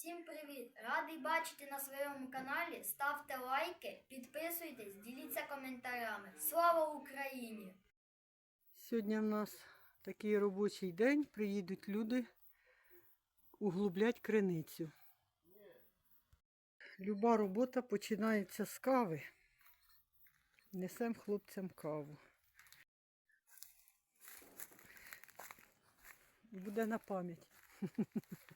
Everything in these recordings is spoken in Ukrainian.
Всім привіт! Радий бачити на своєму каналі. Ставте лайки, підписуйтесь, діліться коментарями. Слава Україні! Сьогодні в нас такий робочий день. Приїдуть люди углублять криницю. Люба робота починається з кави. Несем хлопцям каву. Буде на пам'ять.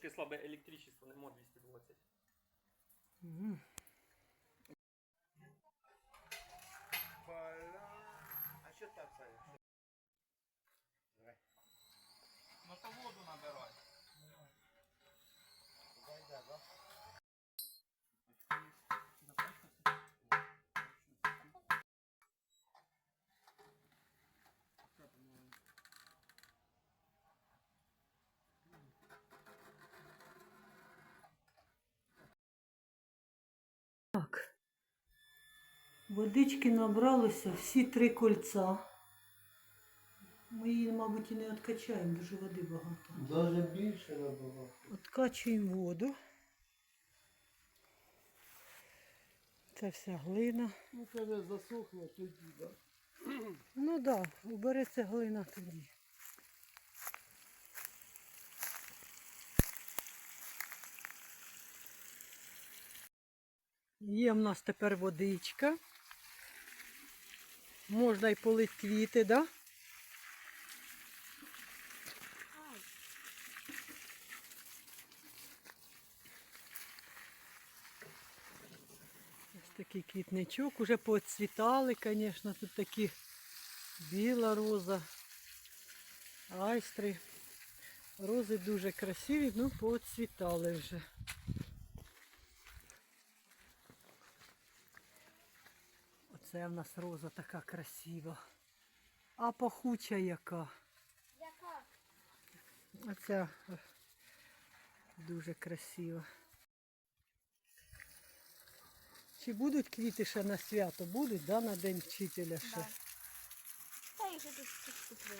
Трошки слабе електричество, нема 220. Мгм. А що так, Саня? Ну то воду набирай. Зайде, да? Так. Водички набралося всі три кольця. Ми її, мабуть, і не відкачаємо, дуже води багато. Даже більше набагато. Откачуємо воду. Це вся глина. Ну, каже, засохне тоді, да? Ну так, да, убереться глина тоді. Є в нас тепер водичка. Можна й полить квіти, да? Ось такий квітничок. Уже поцвітали, звісно, тут такі біла роза, айстри. Рози дуже красиві, ну поцвітали вже. Оце в нас роза така красива. А пахуча яка. Яка? Оця е, дуже красива. Чи будуть квіти ще на свято? Будуть, да, на День вчителя ще? Да. Та їх тут чуть-чуть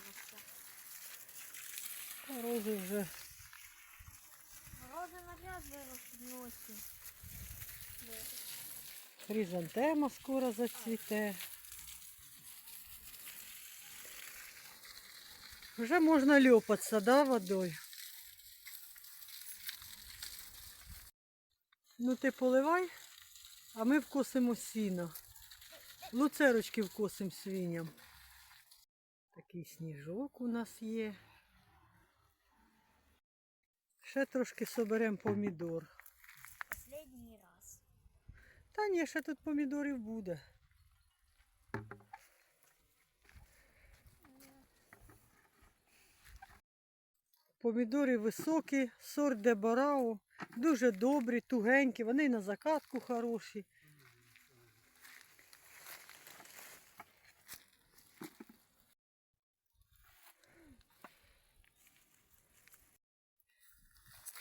рози вже Рози навряд виростуть носі. Хризантема скоро зацвіте. Вже можна льопатися, да, водою? Ну ти поливай, а ми вкосимо сіно. Луцерочки вкосимо свиням. Такий сніжок у нас є. Ще трошки соберемо помідор. Та тут помідорів буде. Помідори високі, сорт де барау, дуже добрі, тугенькі, вони на закатку хороші.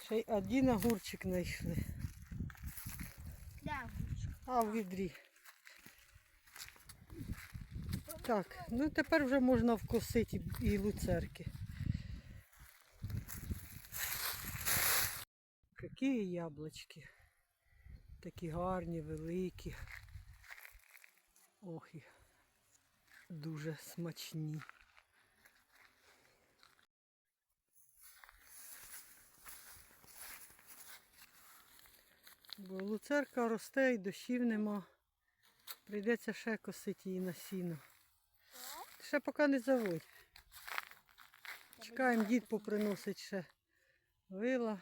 Ще й один огурчик знайшли. А в відрі. Так, ну тепер вже можна вкосити і луцерки. Які яблучки. Такі гарні, великі. Ох, і дуже смачні. Бо луцерка росте і дощів нема. Прийдеться ще косити її на сіно. Ще поки не заводь. Чекаємо, дід поприносить ще вила.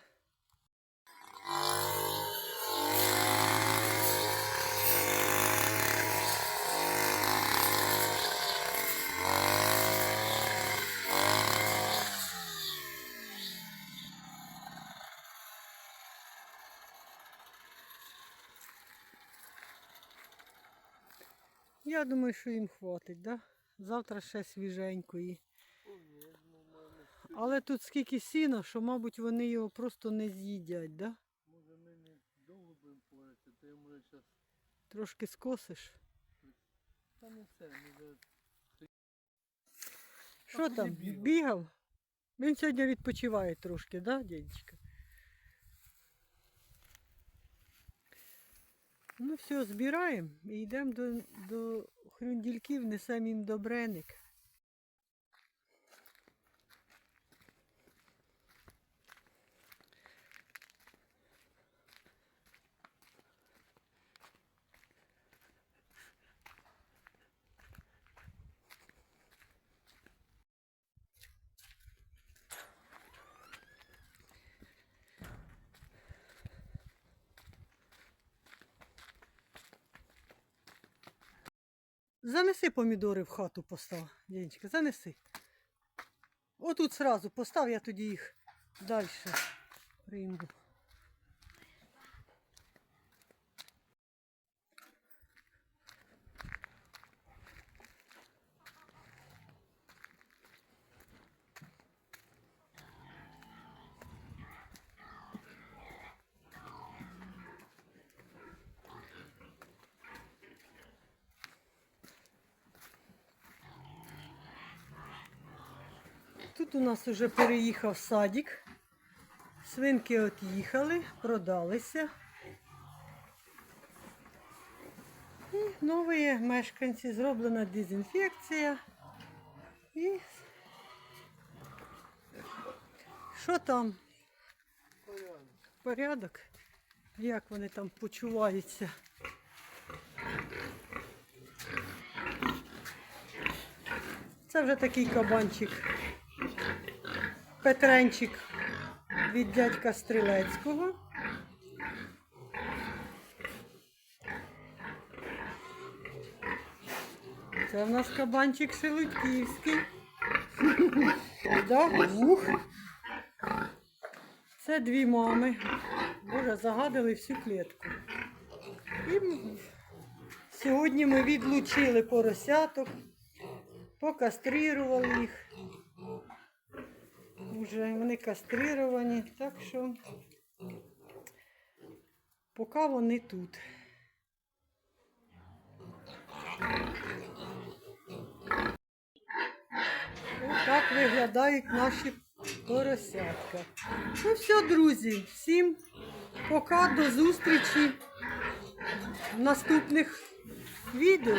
Я думаю, що їм хватить, да? Завтра ще свіженької. Але тут скільки сіна, що, мабуть, вони його просто не з'їдять, да? Може ми не довго будемо порати, то я може зараз... Трошки скосиш. Та не все, вже... Що там, бігав? Він сьогодні відпочиває трошки, да, дядечка? Ну все, збираємо і йдемо до, до хрюндільків, несемо їм добреник. Занеси помідори в хату постав, Дінечка, занеси. Отут сразу постав, я тоді їх далі прийму. Тут у нас вже переїхав садик. Свинки от їхали, продалися. І нові мешканці, зроблена дезінфекція. І що там? Порядок. Порядок? Як вони там почуваються? Це вже такий кабанчик. Петренчик від дядька Стрілецького. Це в нас кабанчик шелудьківський. Це дві мами. Боже, загадили всю клітку. І сьогодні ми відлучили поросяток, покастрирували їх. Уже вони кастрировані, так що поки вони тут. Ось так виглядають наші поросятка. Ну все, друзі, всім пока, до зустрічі в наступних відео.